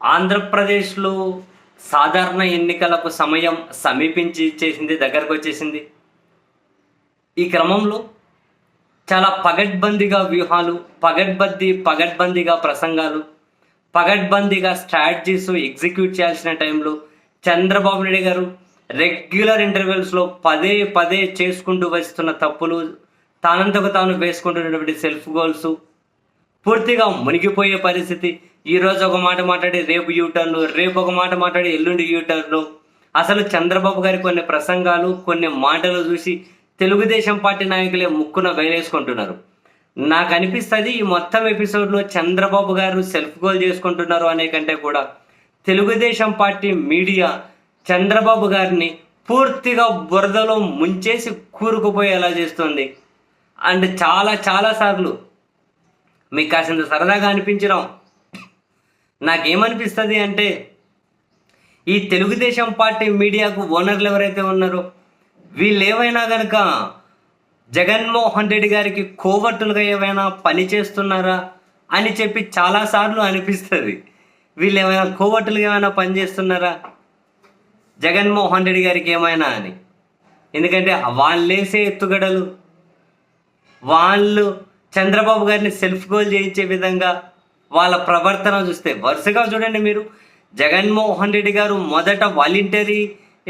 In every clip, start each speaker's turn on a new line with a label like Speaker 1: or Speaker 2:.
Speaker 1: ఆంధ్రప్రదేశ్లో సాధారణ ఎన్నికలకు సమయం సమీపించి చేసింది దగ్గరకు వచ్చేసింది. ఈ క్రమంలో చాలా పగడ్బందీగా వ్యూహాలు పగడ్బందీ పగడ్బందీగా ప్రసంగాలు పగడ్బందీగా స్ట్రాటజీస్ ఎగ్జిక్యూట్ చేయాల్సిన టైంలో చంద్రబాబు నాయుడు గారు రెగ్యులర్ ఇంటర్వెల్స్లో పదే పదే చేసుకుంటూ వస్తున్న తప్పులు తానంతకు తాను వేసుకుంటున్నటువంటి సెల్ఫ్ గోల్స్ పూర్తిగా మునిగిపోయే పరిస్థితి ఈ రోజు ఒక మాట మాట్లాడి రేపు యూటర్న్ రేపు ఒక మాట మాట్లాడి ఎల్లుండి యూటర్న్ అసలు చంద్రబాబు గారి కొన్ని ప్రసంగాలు కొన్ని మాటలు చూసి తెలుగుదేశం పార్టీ నాయకులే ముక్కున వేలేసుకుంటున్నారు. నాకు అనిపిస్తుంది ఈ మొత్తం ఎపిసోడ్లో చంద్రబాబు గారు సెల్ఫ్ గోల్ చేసుకుంటున్నారు అనే కంటే కూడా తెలుగుదేశం పార్టీ మీడియా చంద్రబాబు గారిని పూర్తిగా బురదలో ముంచేసి కూరుకుపోయేలా చేస్తుంది. అండ్ చాలా చాలా సార్లు మీకు కాసింత సరదాగా అనిపించడం నాకేమనిపిస్తుంది అంటే ఈ తెలుగుదేశం పార్టీ మీడియాకు ఓనర్లు ఎవరైతే ఉన్నారో వీళ్ళు ఏవైనా కనుక జగన్మోహన్ రెడ్డి గారికి కోవట్టులుగా ఏమైనా పని చేస్తున్నారా అని చెప్పి చాలాసార్లు అనిపిస్తుంది. వీళ్ళు ఏమైనా కోవట్టులుగా ఏమైనా పని చేస్తున్నారా జగన్మోహన్ రెడ్డి గారికి ఏమైనా అని. ఎందుకంటే వాళ్ళేసే ఎత్తుగడలు. వాళ్ళు చంద్రబాబు గారిని సెల్ఫ్ గోల్ చేయించే విధంగా వాళ్ళ ప్రవర్తన చూస్తే. వరుసగా చూడండి మీరు. జగన్మోహన్ రెడ్డి గారు మొదట వాలంటరీ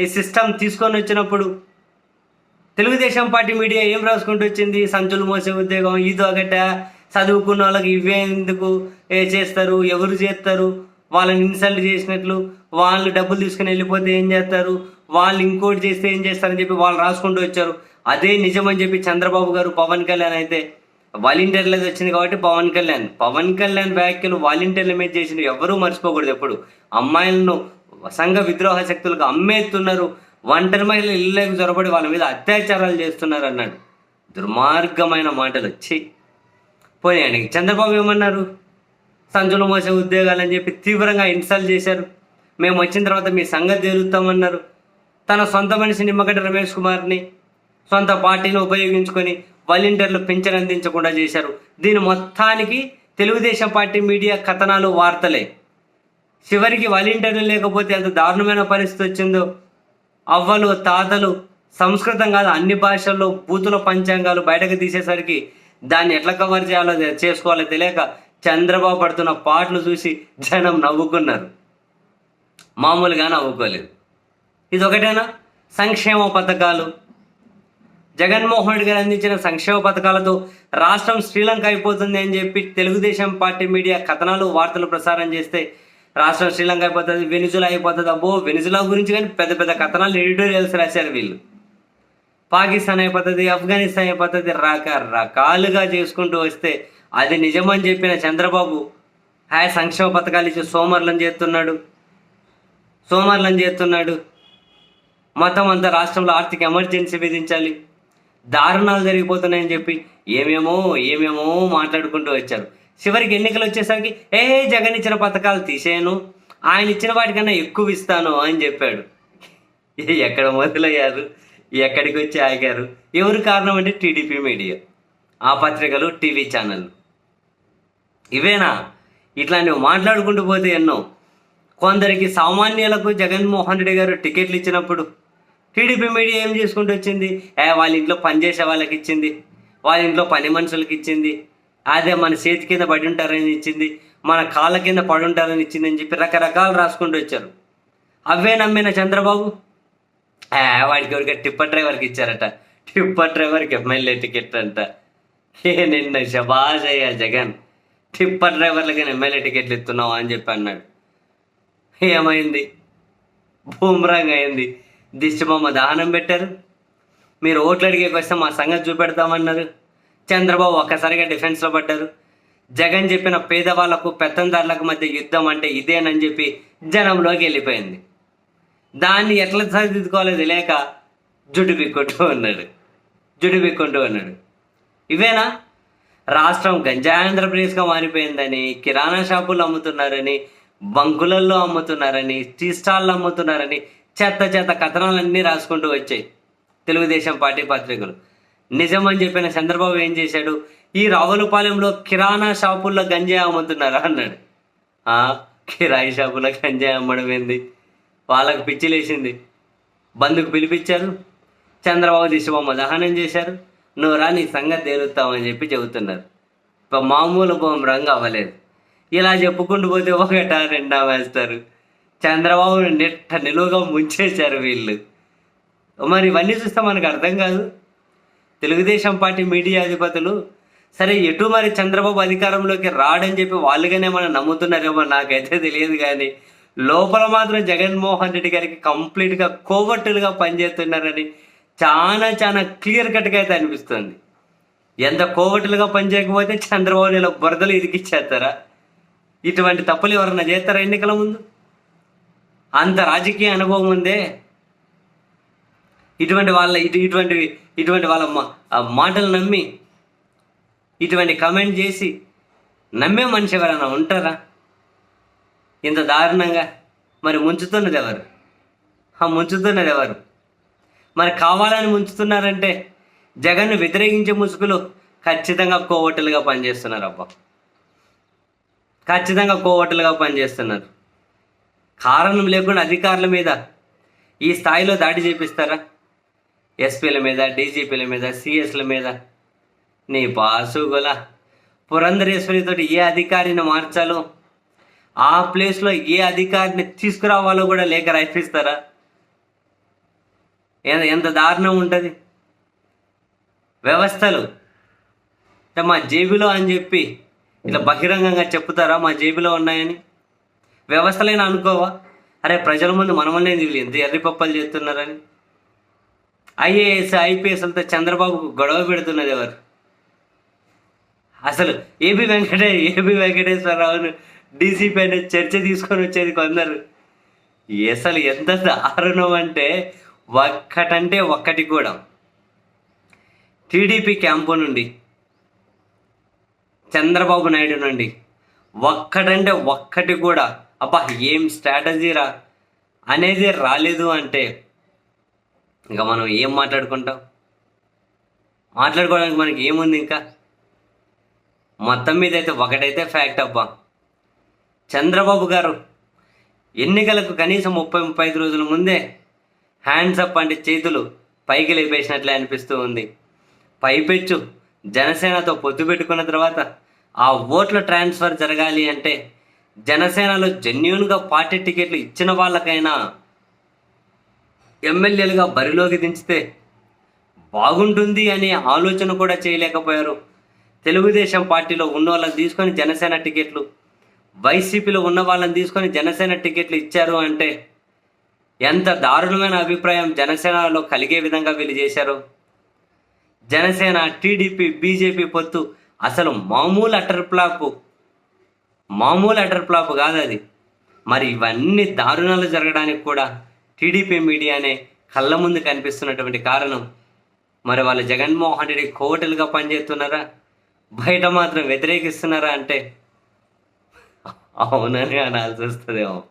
Speaker 1: సిస్టమ్ తీసుకొని వచ్చినప్పుడు తెలుగుదేశం పార్టీ మీడియా ఏం రాసుకుంటూ వచ్చింది? సంచులు మోసే ఉద్యోగం ఇది ఒకట. చదువుకున్న వాళ్ళకి ఇవ్వేందుకు ఏ చేస్తారు? ఎవరు చేస్తారు? వాళ్ళని ఇన్సల్ట్ చేసినట్లు వాళ్ళు డబ్బులు తీసుకుని వెళ్ళిపోతే ఏం చేస్తారు? వాళ్ళు ఇంకోటి చేస్తే ఏం చేస్తారని చెప్పి వాళ్ళు రాసుకుంటూ వచ్చారు. అదే నిజమని చెప్పి చంద్రబాబు గారు పవన్ కళ్యాణ్ అయితే వాలంటీర్లది వచ్చింది కాబట్టి పవన్ కళ్యాణ్. పవన్ కళ్యాణ్ వ్యాఖ్యలు వాలంటీర్ల మీద చేసిన ఎవరూ మర్చిపోకూడదు ఎప్పుడు. అమ్మాయిలను సంఘ విద్రోహ శక్తులకు అమ్మేస్తున్నారు. ఒంటరి మహిళలు ఇళ్ళకి జొరబడి వాళ్ళ మీద అత్యాచారాలు చేస్తున్నారు అన్నాడు. దుర్మార్గమైన మాటలు. వచ్చి పోయాయండి చంద్రబాబు ఏమన్నారు? సంచులు మోసే ఉద్యోగాలని చెప్పి తీవ్రంగా ఇన్సల్ట్ చేశారు. మేము వచ్చిన తర్వాత మీ సంగతి తేలుస్తామన్నారు. తన సొంత మనిషి నిమ్మగడ్డ రమేష్ కుమార్ని సొంత పార్టీని ఉపయోగించుకొని వాలంటీర్లు పింఛన్ అందించకుండా చేశారు. దీని మొత్తానికి తెలుగుదేశం పార్టీ మీడియా కథనాలు వార్తలే. చివరికి వాలంటీర్లు లేకపోతే ఎంత దారుణమైన పరిస్థితి వచ్చిందో? అవ్వలు తాతలు సంస్కృతం కాదు అన్ని భాషల్లో బూతుల పంచాంగాలు బయటకు తీసేసరికి దాన్ని ఎట్లా కవర్ చేయాలో చేసుకోవాలో తెలియక చంద్రబాబు పడుతున్న పాటలు చూసి జనం నవ్వుకున్నారు. మామూలుగా నవ్వుకోలేదు. ఇది ఒకటేనా సంక్షేమ పథకాలు జగన్మోహన్ రెడ్డి గారు అందించిన సంక్షేమ పథకాలతో రాష్ట్రం శ్రీలంక అయిపోతుంది అని చెప్పి తెలుగుదేశం పార్టీ మీడియా కథనాలు వార్తలు ప్రసారం చేస్తే రాష్ట్రం శ్రీలంక అయిపోతుంది వెనుజులా అయిపోతుంది. అబ్బో వెనుజులా గురించి కానీ పెద్ద పెద్ద కథనాలు ఎడిటోరియల్స్ రాశారు వీళ్ళు. పాకిస్తాన్ అయిపోతుంది ఆఫ్ఘనిస్తాన్ అయిపోతుంది రకరకాలుగా చేసుకుంటూ వస్తే అది నిజమని చెప్పిన చంద్రబాబు హాయ్ సంక్షేమ పథకాలు ఇచ్చి సోమర్లను చేస్తున్నాడు. సోమర్లను చేస్తున్నాడు. మొత్తం అంతా రాష్ట్రంలో ఆర్థిక ఎమర్జెన్సీ విధించాలి. దారుణాలు జరిగిపోతున్నాయని చెప్పి ఏమేమో ఏమేమో మాట్లాడుకుంటూ వచ్చారు. చివరికి ఎన్నికలు వచ్చేసరికి ఏ జగన్ ఇచ్చిన పథకాలు తీసేయను ఆయన ఇచ్చిన వాటికన్నా ఎక్కువ ఇస్తాను అని చెప్పాడు. ఎక్కడ మొదలయ్యారు? ఎక్కడికి వచ్చి ఆగారు? ఎవరు కారణం అంటే టీడీపీ మీడియా ఆ పత్రికలు టీవీ ఛానళ్ళు. ఇవేనా? ఇట్లాంటివి మాట్లాడుకుంటూ పోతే ఎన్నో. కొందరికి సామాన్యులకు జగన్మోహన్ రెడ్డి గారు టికెట్లు ఇచ్చినప్పుడు టీడీపీ మీడియా ఏం చేసుకుంటూ వచ్చింది? ఏ వాళ్ళ ఇంట్లో పనిచేసే వాళ్ళకి ఇచ్చింది. వాళ్ళ ఇంట్లో పని మనుషులకి ఇచ్చింది. అదే మన చేతి కింద పడి ఉంటారని ఇచ్చింది. మన కాళ్ళ కింద పడి ఉంటారని ఇచ్చింది అని చెప్పి రకరకాలు రాసుకుంటూ వచ్చారు. అవే నమ్మిన చంద్రబాబు? ఏ వాడికి ఎవరికి టిప్పర్ డ్రైవర్కి ఇచ్చారట. టిప్పర్ డ్రైవర్కి ఎమ్మెల్యే టికెట్ అంట. ఏ నిన్న శబాజ్ అయ్యా జగన్. టిప్పర్ డ్రైవర్లకి ఎమ్మెల్యే టికెట్లు ఇస్తున్నావు అని చెప్పి అన్నాడు. ఏమైంది? బూమ్రాంగ్ అయింది. దిష్టిబొమ్మ దహనం పెట్టారు. మీరు ఓట్లు అడిగేకి వస్తే మా సంగతి చూపెడతామన్నారు. చంద్రబాబు ఒక్కసారిగా డిఫెన్స్లో పడ్డారు. జగన్ చెప్పిన పేదవాళ్ళకు పెత్తందారులకు మధ్య యుద్ధం అంటే ఇదేనని చెప్పి జనంలోకి వెళ్ళిపోయింది. దాన్ని ఎట్లా సరిదిద్దుకోవాలో తెలియక జుట్టు బిక్కుంటూ ఉన్నాడు. జుట్టు బిక్కుంటూ ఉన్నాడు. ఇవేనా? రాష్ట్రం గంజాంధ్రప్రదేశ్గా మారిపోయిందని కిరాణా షాపులు అమ్ముతున్నారని బంకులల్లో అమ్ముతున్నారని టీ స్టాల్లో అమ్ముతున్నారని చెత్త చెత్త కథనాలన్నీ రాసుకుంటూ వచ్చాయి. తెలుగుదేశం పార్టీ పత్రికలు. నిజమని చెప్పిన చంద్రబాబు ఏం చేశాడు? ఈ రావులపాలెంలో కిరాణా షాపుల్లో గంజాయి అమ్ముతున్నారా అన్నాడు. ఆ, కిరాయి షాపులో గంజాయి అమ్మడం ఏంది? వాళ్ళకు పిచ్చిలేసింది. బంధుకు పిలిపించారు. చంద్రబాబు దిశబొమ్మ దహనం చేశారు. నువ్వు రా నీ సంగతి తేలుస్తామని చెప్పి చెబుతున్నారు. ఇప్పుడు మామూలు బొమ్మ రంగు అవ్వలేదు. ఇలా చెప్పుకుంటూ పోతే ఒకట రెండా వేస్తారు చంద్రబాబు నెట్ట నిలువుగా ముంచేశారు వీళ్ళు. మరి ఇవన్నీ చూస్తే మనకు అర్థం కాదు. తెలుగుదేశం పార్టీ మీడియా అధిపతులు సరే ఎటు మరి చంద్రబాబు అధికారంలోకి రాడని చెప్పి వాళ్ళుగానే మనం నమ్ముతున్నారేమో నాకైతే తెలియదు కానీ లోపల మాత్రం జగన్మోహన్ రెడ్డి గారికి కంప్లీట్గా కోవట్టులుగా పనిచేస్తున్నారని చాలా చాలా క్లియర్ కట్గా అయితే అనిపిస్తుంది. ఎంత కోవట్టులుగా పనిచేయకపోతే చంద్రబాబు ఇలా బురదలు ఇరికిచ్చేస్తారా? ఇటువంటి తప్పులు ఎవరన్నా చేస్తారా ఎన్నికల ముందు? అంత రాజకీయ అనుభవం ఉందే. ఇటువంటి వాళ్ళ ఇటు ఇటువంటి ఇటువంటి వాళ్ళ మాటలు నమ్మి ఇటువంటి కమెంట్ చేసి నమ్మే మనిషి ఎవరైనా ఉంటారా? ఇంత దారుణంగా. మరి ముంచుతున్నది ఎవరు? ఆ ముంచుతున్నది ఎవరు? మరి కావాలని ముంచుతున్నారంటే జగన్ను వ్యతిరేకించే ముసుగులు ఖచ్చితంగా కోవటలుగా పనిచేస్తున్నారు అబ్బా. ఖచ్చితంగా కోవటలుగా పనిచేస్తున్నారు. కారణం లేకుండా అధికారుల మీద ఈ స్థాయిలో దాడి చేపిస్తారా? ఎస్పీల మీద డీజీపీల మీద సిఎస్ల మీద? నీ బాసుగుల పురంధరేశ్వరితో ఏ అధికారిని మార్చాలో? ఆ ప్లేస్లో ఏ అధికారిని తీసుకురావాలో కూడా లేఖ రాయిస్తారా ఎంత ఎంత దారుణం ఉంటుంది? వ్యవస్థలు. మా జేబులో అని చెప్పి ఇట్లా బహిరంగంగా చెప్తారా మా జేబులో ఉన్నాయని? వ్యవస్థలైనా అనుకోవా? అరే ప్రజల ముందు మనమనే వీళ్ళు ఎంత ఎర్రిపప్పలు చేస్తున్నారని. ఐఏఎస్ ఐపీఎస్లతో చంద్రబాబుకు గొడవ పెడుతున్నది ఎవరు? అసలు ఏబి వెంకటే ఏబి వెంకటేశ్వరరావును డీసీపీ అనే చర్చ తీసుకొని వచ్చేది కొందరు. అసలు ఎంత దారుణం అంటే ఒక్కటంటే ఒక్కటి కూడా. టీడీపీ క్యాంపు నుండి చంద్రబాబు నాయుడు నుండి ఒక్కటంటే ఒక్కటి కూడా అబ్బా ఏం స్ట్రాటజీరా అనేది రాలేదు అంటే ఇంకా మనం ఏం మాట్లాడుకుంటాం? మాట్లాడుకోవడానికి మనకి ఏముంది ఇంకా? మొత్తం మీద అయితే ఒకటైతే ఫ్యాక్ట్ అబ్బా. చంద్రబాబు గారు ఎన్నికలకు కనీసం ముప్పై ముప్పై ఐదు రోజుల ముందే హ్యాండ్స్ అప్ అంటే చేతులు పైకి లేపేసినట్లే అనిపిస్తూ ఉంది. పైపెచ్చు జనసేనతో పొత్తు పెట్టుకున్న తర్వాత ఆ ఓట్ల ట్రాన్స్ఫర్ జరగాలి అంటే జనసేనలో జెన్యున్గా పార్టీ టికెట్లు ఇచ్చిన వాళ్ళకైనా ఎమ్మెల్యేలుగా బరిలోకి దించితే బాగుంటుంది అనే ఆలోచన కూడా చేయలేకపోయారు. తెలుగుదేశం పార్టీలో ఉన్న వాళ్ళని తీసుకొని జనసేన టికెట్లు వైసీపీలో ఉన్న వాళ్ళని తీసుకొని జనసేన టికెట్లు ఇచ్చారు అంటే ఎంత దారుణమైన అభిప్రాయం జనసేనలో కలిగే విధంగా వీళ్ళు చేశారు. జనసేన టీడీపీ బీజేపీ పొత్తు అసలు మామూలు అటర్ ప్లాకు మామూలు అటర్ ఫ్లాప్ కాదు అది. మరి ఇవన్నీ దారుణాలు జరగడానికి కూడా టీడీపీ మీడియానే కళ్ళ ముందు కనిపిస్తున్నటువంటి కారణం. మరి వాళ్ళు జగన్మోహన్ రెడ్డి కోటలుగా పనిచేస్తున్నారా? బయట మాత్రం వ్యతిరేకిస్తున్నారా అంటే? అవునని అనాల్సి వస్తుందేమో.